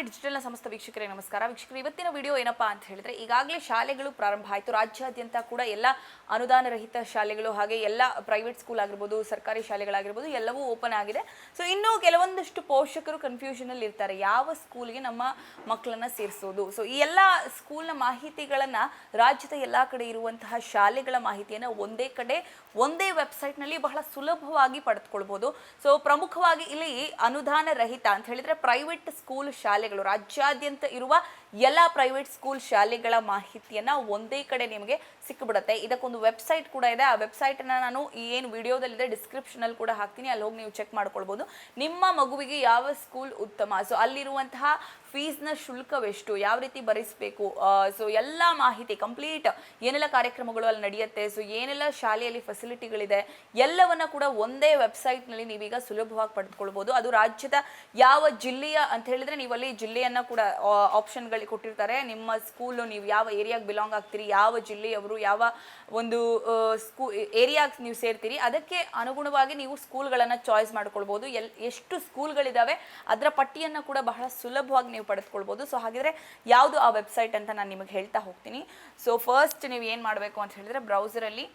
ವಿಜಯವಾಣಿ ಡಿಜಿಟಲ್ನ ಸಮಸ್ತ ವೀಕ್ಷಕರಿಗೆ ನಮಸ್ಕಾರ. ವೀಕ್ಷಕರು, ಇವತ್ತಿನ ವಿಡಿಯೋ ಏನಪ್ಪಾ ಅಂತ ಹೇಳಿದ್ರೆ, ಈಗಾಗಲೇ ಶಾಲೆಗಳು ಪ್ರಾರಂಭ ಆಯಿತು. ರಾಜ್ಯಾದ್ಯಂತ ಕೂಡ ಎಲ್ಲ ಅನುದಾನ ರಹಿತ ಶಾಲೆಗಳು ಹಾಗೆ ಎಲ್ಲ ಪ್ರೈವೇಟ್ ಸ್ಕೂಲ್ ಆಗಿರ್ಬೋದು, ಸರ್ಕಾರಿ ಶಾಲೆಗಳಾಗಿರ್ಬೋದು ಎಲ್ಲವೂ ಓಪನ್ ಆಗಿದೆ. ಸೊ ಇನ್ನು ಕೆಲವೊಂದಷ್ಟು ಪೋಷಕರು ಕನ್ಫ್ಯೂಷನ್ ಅಲ್ಲಿ ಇರ್ತಾರೆ. ಯಾವ ಸ್ಕೂಲ್ಗೆ ನಮ್ಮ ಮಕ್ಕಳನ್ನ ಸೇರಿಸೋದು? ಸೊ ಈ ಎಲ್ಲ ಸ್ಕೂಲ್ನ ಮಾಹಿತಿಗಳನ್ನ ರಾಜ್ಯದ ಎಲ್ಲಾ ಕಡೆ ಇರುವಂತಹ ಶಾಲೆಗಳ ಮಾಹಿತಿಯನ್ನ ಒಂದೇ ಕಡೆ, ಒಂದೇ ವೆಬ್ಸೈಟ್ನಲ್ಲಿ ಬಹಳ ಸುಲಭವಾಗಿ ಪಡೆದುಕೊಳ್ಬೋದು. ಸೊ ಪ್ರಮುಖವಾಗಿ ಇಲ್ಲಿ ಅನುದಾನ ರಹಿತ ಅಂತ ಹೇಳಿದ್ರೆ ಪ್ರೈವೇಟ್ ಸ್ಕೂಲ್ ಶಾಲೆಗಳು ರಾಜ್ಯಾದ್ಯಂತ ಇರುವ ಎಲ್ಲ ಪ್ರೈವೇಟ್ ಸ್ಕೂಲ್ ಶಾಲೆಗಳ ಮಾಹಿತಿಯನ್ನ ಒಂದೇ ಕಡೆ ನಿಮಗೆ ಸಿಕ್ಕಿಬಿಡುತ್ತೆ ಇದಕ್ಕೊಂದು ವೆಬ್ಸೈಟ್ ಕೂಡ ಇದೆ. ಆ ವೆಬ್ಸೈಟ್ ಅನ್ನ ನಾನು ಈ ಏನು ವಿಡಿಯೋದಲ್ಲಿದೆ ಡಿಸ್ಕ್ರಿಪ್ಷನಲ್ಲಿ ಕೂಡ ಹಾಕ್ತೀನಿ. ಅಲ್ಲಿ ಹೋಗಿ ನೀವು ಚೆಕ್ ಮಾಡ್ಕೊಳ್ಬೋದು. ನಿಮ್ಮ ಮಗುವಿಗೆ ಯಾವ ಸ್ಕೂಲ್ ಉತ್ತಮ? ಸೊ ಅಲ್ಲಿರುವಂತಹ ಫೀಸ್ನ ಶುಲ್ಕವೆಷ್ಟು? ಯಾವ ರೀತಿ ಭರಿಸಬೇಕು? ಸೊ ಎಲ್ಲ ಮಾಹಿತಿ ಕಂಪ್ಲೀಟ್ ಏನೆಲ್ಲ ಕಾರ್ಯಕ್ರಮಗಳು ಅಲ್ಲಿ ನಡೆಯುತ್ತೆ? ಸೊ ಏನೆಲ್ಲ ಶಾಲೆಯಲ್ಲಿ ಫೆಸಿಲಿಟಿಗಳಿದೆ ಎಲ್ಲವನ್ನ ಕೂಡ ಒಂದೇ ವೆಬ್ಸೈಟ್ನಲ್ಲಿ ನೀವೀಗ ಸುಲಭವಾಗಿ ಪಡೆದುಕೊಳ್ಬೋದು. ಅದು ರಾಜ್ಯದ ಯಾವ ಜಿಲ್ಲೆಯ ಅಂತ ಹೇಳಿದ್ರೆ ನೀವು ಅಲ್ಲಿ ಜಿಲ್ಲೆಯನ್ನ ಕೂಡ ಆಪ್ಷನ್ಗಳಿಗೆ ಕೊಟ್ಟಿರ್ತಾರೆ. ನಿಮ್ಮ ಸ್ಕೂಲು ನೀವು ಯಾವ ಏರಿಯಾಗೆ ಬಿಲಾಂಗ್ ಆಗ್ತೀರಿ? ಯಾವ ಜಿಲ್ಲೆಯವರು? ಯಾವ ಒಂದು ಸ್ಕೂ ಏರಿಯಾಗೆ ನೀವು ಸೇರ್ತೀರಿ? ಅದಕ್ಕೆ ಅನುಗುಣವಾಗಿ ನೀವು ಸ್ಕೂಲ್ಗಳನ್ನು ಚಾಯ್ಸ್ ಮಾಡ್ಕೊಳ್ಬೋದು. ಎಲ್, ಎಷ್ಟು ಸ್ಕೂಲ್ಗಳಿದ್ದಾವೆ ಅದರ ಪಟ್ಟಿಯನ್ನು ಕೂಡ ಬಹಳ ಸುಲಭವಾಗಿ ನೀವು ಪಡೆದುಕೊಳ್ಬೋದು. ಸೊ ಹಾಗಿದ್ರೆ ಯಾವುದು ಆ ವೆಬ್ಸೈಟ್ ಅಂತ ನಾನು ನಿಮಗೆ ಹೇಳ್ತಾ ಹೋಗ್ತೀನಿ. ಸೊ ಫಸ್ಟ್ ನೀವು ಏನು ಮಾಡಬೇಕು ಅಂತ ಹೇಳಿದ್ರೆ ಬ್ರೌಸರಲ್ಲಿ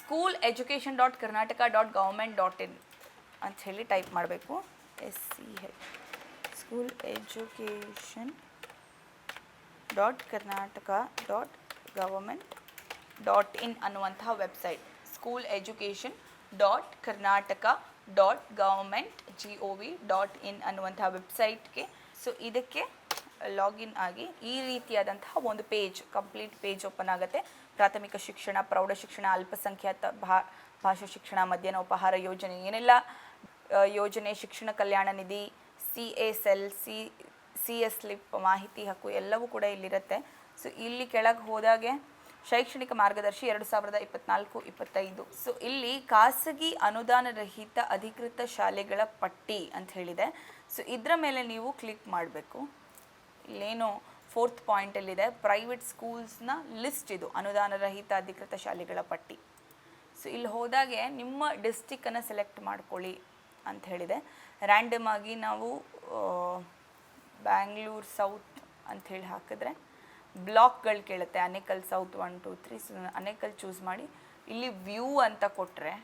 school education dot Karnataka dot government dot in ಅಂತ ಹೇಳಿ ಟೈಪ್ ಮಾಡಬೇಕು. S C H school education dot Karnataka dot government dot in ಅನ್ನುವಂತಹ website school education dot Karnataka dot government G O V dot in ಅನ್ನುವಂತಹ ವೆಬ್ಸೈಟ್ಗೆ so ಇದಕ್ಕೆ login ಆಗಿ ಈ ರೀತಿಯಾದಂತಹ ಒಂದು ಪೇಜ್ ಕಂಪ್ಲೀಟ್ ಪೇಜ್ ಓಪನ್ ಆಗುತ್ತೆ. ಪ್ರಾಥಮಿಕ ಶಿಕ್ಷಣ, ಪ್ರೌಢ ಶಿಕ್ಷಣ, ಅಲ್ಪಸಂಖ್ಯಾತ ಭಾ, ಭಾಷಾ ಶಿಕ್ಷಣ, ಮಧ್ಯಾಹ್ನ ಉಪಹಾರ ಯೋಜನೆ ಏನೆಲ್ಲ. ಯೋಜನೆ ಶಿಕ್ಷಣ ಕಲ್ಯಾಣ ನಿಧಿ C S L C C S slip ಮಾಹಿತಿ ಹಕ್ಕು ಎಲ್ಲವೂ ಕೂಡ ಇಲ್ಲಿರುತ್ತೆ. ಸೊ ಇಲ್ಲಿ ಕೆಳಗೆ ಹೋದಾಗೆ ಶೈಕ್ಷಣಿಕ ಮಾರ್ಗದರ್ಶಿ ಎರಡು ಸಾವಿರದ ಇಪ್ಪತ್ನಾಲ್ಕು, ಇಪ್ಪತ್ತೈದು. ಸೊ ಇಲ್ಲಿ ಖಾಸಗಿ ಅನುದಾನ ರಹಿತ ಅಧಿಕೃತ ಶಾಲೆಗಳ ಪಟ್ಟಿ ಅಂತ ಹೇಳಿದೆ. ಸೊ ಇದರ ಮೇಲೆ ನೀವು ಕ್ಲಿಕ್ ಮಾಡಬೇಕು. ಇಲ್ಲೇನು ಫೋರ್ತ್ ಪಾಯಿಂಟಲ್ಲಿದೆ ಪ್ರೈವೇಟ್ ಸ್ಕೂಲ್ಸ್ನ ಲಿಸ್ಟ್ ಇದು, ಅನುದಾನ ರಹಿತ ಅಧಿಕೃತ ಶಾಲೆಗಳ ಪಟ್ಟಿ. ಸೊ ಇಲ್ಲಿ ಹೋದಾಗೆ ನಿಮ್ಮ ಡಿಸ್ಟಿಕ್ಕನ್ನು ಸೆಲೆಕ್ಟ್ ಮಾಡ್ಕೊಳ್ಳಿ ಅಂತ ಹೇಳಿದೆ. ರ್ಯಾಂಡಮ್ ಆಗಿ ನಾವು ಬ್ಯಾಂಗ್ಳೂರ್ ಸೌತ್ ಅಂಥೇಳಿ ಹಾಕಿದ್ರೆ ಬ್ಲಾಕ್ಗಳು ಕೇಳುತ್ತೆ. Anekal south one, two, three, so Anekal choose ಮಾಡಿ ಇಲ್ಲಿ ವ್ಯೂ ಅಂತ ಕೊಟ್ಟರೆ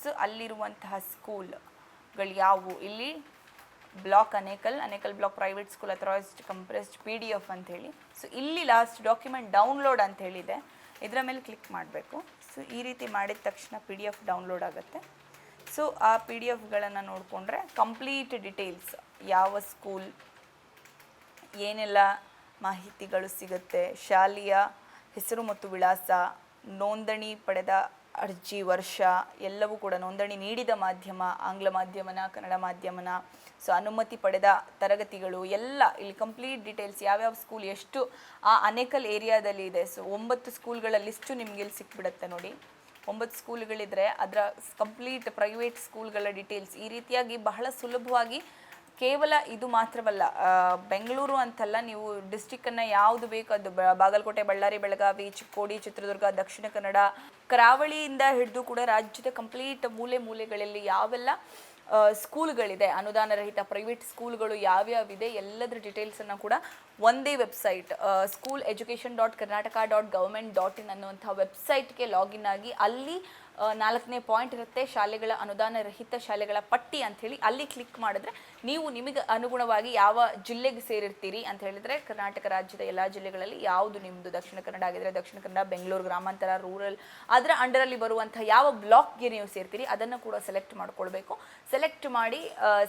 ಸೊ ಅಲ್ಲಿರುವಂತಹ ಸ್ಕೂಲ್ಗಳು ಯಾವುವು? ಇಲ್ಲಿ block Anekal Anekal block private school authorised compressed P D F ಅಂಥೇಳಿ. ಸೊ ಇಲ್ಲಿ ಲಾಸ್ಟ್ ಡಾಕ್ಯುಮೆಂಟ್ ಡೌನ್ಲೋಡ್ ಅಂತ ಹೇಳಿದೆ. ಇದರ ಮೇಲೆ ಕ್ಲಿಕ್ ಮಾಡಬೇಕು. ಸೊ ಈ ರೀತಿ ಮಾಡಿದ ತಕ್ಷಣ ಪಿ ಡಿ ಎಫ್ ಡೌನ್ಲೋಡ್ ಆಗುತ್ತೆ. ಸೊ ಆ ಪಿ ಡಿ ಎಫ್ಗಳನ್ನು ನೋಡಿಕೊಂಡ್ರೆ ಕಂಪ್ಲೀಟ್ ಡಿಟೇಲ್ಸ್ ಯಾವ ಸ್ಕೂಲ್ ಏನೆಲ್ಲ ಮಾಹಿತಿಗಳು ಸಿಗುತ್ತೆ? ಶಾಲೆಯ ಹೆಸರು ಮತ್ತು ವಿಳಾಸ, ನೋಂದಣಿ ಪಡೆದ ಅರ್ಜಿ, ವರ್ಷ, ಎಲ್ಲವೂ ಕೂಡ ನೋಂದಣಿ ನೀಡಿದ ಮಾಧ್ಯಮ, ಆಂಗ್ಲ ಮಾಧ್ಯಮನ, ಕನ್ನಡ ಮಾಧ್ಯಮನ, ಸೊ ಅನುಮತಿ ಪಡೆದ ತರಗತಿಗಳು, ಎಲ್ಲ ಇಲ್ಲಿ ಕಂಪ್ಲೀಟ್ ಡೀಟೇಲ್ಸ್ ಯಾವ್ಯಾವ ಸ್ಕೂಲ್ ಎಷ್ಟು, ಆ ಅನೇಕಲ್ ಏರಿಯಾದಲ್ಲಿ ಇದೆ. ಸೊ ಒಂಬತ್ತು ಸ್ಕೂಲ್ಗಳ ಲಿಸ್ಟು ನಿಮಗೆ ಇಲ್ಲಿ ಸಿಕ್ಬಿಡುತ್ತೆ ನೋಡಿ. ಒಂಬತ್ತು ಸ್ಕೂಲ್ಗಳಿದ್ರೆ ಅದರ ಕಂಪ್ಲೀಟ್ ಪ್ರೈವೇಟ್ ಸ್ಕೂಲ್ಗಳ ಡೀಟೇಲ್ಸ್ ಈ ರೀತಿಯಾಗಿ ಬಹಳ ಸುಲಭವಾಗಿ ಕೇವಲ ಇದು ಮಾತ್ರವಲ್ಲ ಬೆಂಗಳೂರು ಅಂತಲ್ಲ ನೀವು ಡಿಸ್ಟಿಕ್ಕನ್ನು ಯಾವುದು ಬೇಕು? ಅದು ಬಾಗಲಕೋಟೆ, ಬಳ್ಳಾರಿ, ಬೆಳಗಾವಿ, ಚಿಕ್ಕೋಡಿ, ಚಿತ್ರದುರ್ಗ, ದಕ್ಷಿಣ ಕನ್ನಡ, ಕರಾವಳಿಯಿಂದ ಹಿಡಿದು ಕೂಡ ರಾಜ್ಯದ ಕಂಪ್ಲೀಟ್ ಮೂಲೆ ಮೂಲೆಗಳಲ್ಲಿ ಯಾವೆಲ್ಲ ಸ್ಕೂಲ್ಗಳಿದೆ ಅನುದಾನ ರಹಿತ ಪ್ರೈವೇಟ್ ಸ್ಕೂಲ್ಗಳು ಯಾವ್ಯಾವಿದೆ, ಎಲ್ಲದರ ಡೀಟೇಲ್ಸನ್ನು ಕೂಡ ಒಂದೇ website school education dot Karnataka dot government dot in ಅನ್ನುವಂಥ ವೆಬ್ಸೈಟ್ಗೆ ಲಾಗಿನ್ ಆಗಿ ಅಲ್ಲಿ ಆ, ನಾಲ್ಕನೇ ಪಾಯಿಂಟ್ ಇರುತ್ತೆ ಶಾಲೆಗಳ ಅನುದಾನ ರಹಿತ ಶಾಲೆಗಳ ಪಟ್ಟಿ ಅಂಥೇಳಿ ಅಲ್ಲಿ ಕ್ಲಿಕ್ ಮಾಡಿದ್ರೆ ನೀವು ನಿಮಗೆ ಅನುಗುಣವಾಗಿ ಯಾವ ಜಿಲ್ಲೆಗೆ ಸೇರಿರ್ತೀರಿ ಅಂತ ಹೇಳಿದರೆ ಕರ್ನಾಟಕ ರಾಜ್ಯದ ಎಲ್ಲ ಜಿಲ್ಲೆಗಳಲ್ಲಿ ಯಾವುದು ನಿಮ್ಮದು ದಕ್ಷಿಣ ಕನ್ನಡ ಆಗಿದ್ರೆ ದಕ್ಷಿಣ ಕನ್ನಡ ಬೆಂಗಳೂರು ಗ್ರಾಮಾಂತರ ರೂರಲ್ ಅದರ ಅಂಡರಲ್ಲಿ ಬರುವಂಥ ಯಾವ ಬ್ಲಾಕ್ಗೆ ನೀವು ಸೇರ್ತೀರಿ ಅದನ್ನು ಕೂಡ ಸೆಲೆಕ್ಟ್ ಮಾಡ್ಕೊಳ್ಬೇಕು. ಸೆಲೆಕ್ಟ್ ಮಾಡಿ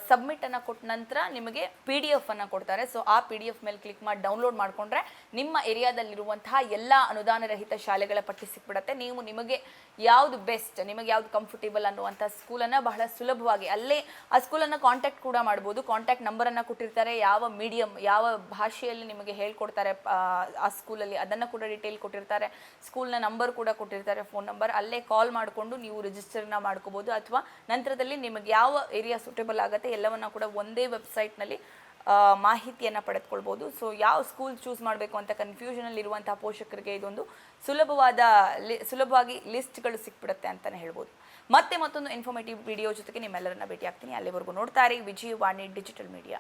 ಸಬ್ಮಿಟನ್ನು ಅನ್ನ ಕೊಟ್ಟ ನಂತರ ನಿಮಗೆ ಪಿ ಡಿ ಎಫ್ ಅನ್ನ ಕೊಡ್ತಾರೆ. ಸೊ ಆ ಪಿ ಡಿ ಎಫ್ ಮೇಲೆ ಕ್ಲಿಕ್ ಮಾಡಿ ಡೌನ್ಲೋಡ್ ಮಾಡಿಕೊಂಡ್ರೆ ನಿಮ್ಮ ಏರಿಯಾದಲ್ಲಿರುವಂತಹ ಎಲ್ಲ ಅನುದಾನ ರಹಿತ ಶಾಲೆಗಳ ಪಟ್ಟಿ ಸಿಕ್ಬಿಡತ್ತೆ. ನೀವು ನಿಮಗೆ ಯಾವುದು ಬೆಸ್ಟ್, ನಿಮಗೆ ಯಾವ್ದು ಕಂಫರ್ಟೇಬಲ್ ಅನ್ನುವಂಥ ಸ್ಕೂಲನ್ನು ಬಹಳ ಸುಲಭವಾಗಿ ಅಲ್ಲೇ ಆ ಸ್ಕೂಲನ್ನು ಕಾಂಟ್ಯಾಕ್ಟ್ ಕೂಡ ಮಾಡ್ಬೋದು. ಕಾಂಟ್ಯಾಕ್ಟ್ ನಂಬರನ್ನು ಕೊಟ್ಟಿರ್ತಾರೆ, ಯಾವ ಮೀಡಿಯಂ ಯಾವ ಭಾಷೆಯಲ್ಲಿ ನಿಮಗೆ ಹೇಳ್ಕೊಡ್ತಾರೆ, ಆ ಸ್ಕೂಲಲ್ಲಿ ಅದನ್ನು ಕೂಡ ಡೀಟೇಲ್ ಕೊಟ್ಟಿರ್ತಾರೆ. ಸ್ಕೂಲ್ನ ನಂಬರ್ ಕೂಡ ಕೊಟ್ಟಿರ್ತಾರೆ ಫೋನ್ ನಂಬರ್ ಅಲ್ಲೇ ಕಾಲ್ ಮಾಡಿಕೊಂಡು ನೀವು ರಿಜಿಸ್ಟರ್ನ ಮಾಡ್ಕೋಬೋದು. ಅಥವಾ ನಂತರದಲ್ಲಿ ನಿಮಗೆ ಯಾವ ಏರಿಯಾ ಸೂಟೇಬಲ್ ಆಗುತ್ತೆ ಎಲ್ಲವನ್ನ ಕೂಡ ಒಂದೇ ವೆಬ್ಸೈಟ್ನಲ್ಲಿ ಮಾಹಿತಿಯನ್ನು ಪಡೆದುಕೊಳ್ಬೋದು. ಸೊ ಯಾವ ಸ್ಕೂಲ್ ಚೂಸ್ ಮಾಡಬೇಕು ಅಂತ ಕನ್ಫ್ಯೂಷನಲ್ಲಿ ಇರುವಂತಹ ಪೋಷಕರಿಗೆ ಇದೊಂದು ಸುಲಭವಾದ ಲಿ ಸುಲಭವಾಗಿ ಲಿಸ್ಟ್ಗಳು ಸಿಕ್ಬಿಡುತ್ತೆ ಅಂತಲೇ ಹೇಳ್ಬೋದು. ಮತ್ತೆ ಮತ್ತೊಂದು ಇನ್ಫಾರ್ಮೇಟಿವ್ ವಿಡಿಯೋ ಜೊತೆಗೆ ನಿಮ್ಮೆಲ್ಲರನ್ನ ಭೇಟಿ ಆಗ್ತೀನಿ ಅಲ್ಲಿವರೆಗೂ ನೋಡ್ತಾರೆ ಇರಿ. Vijayavani digital media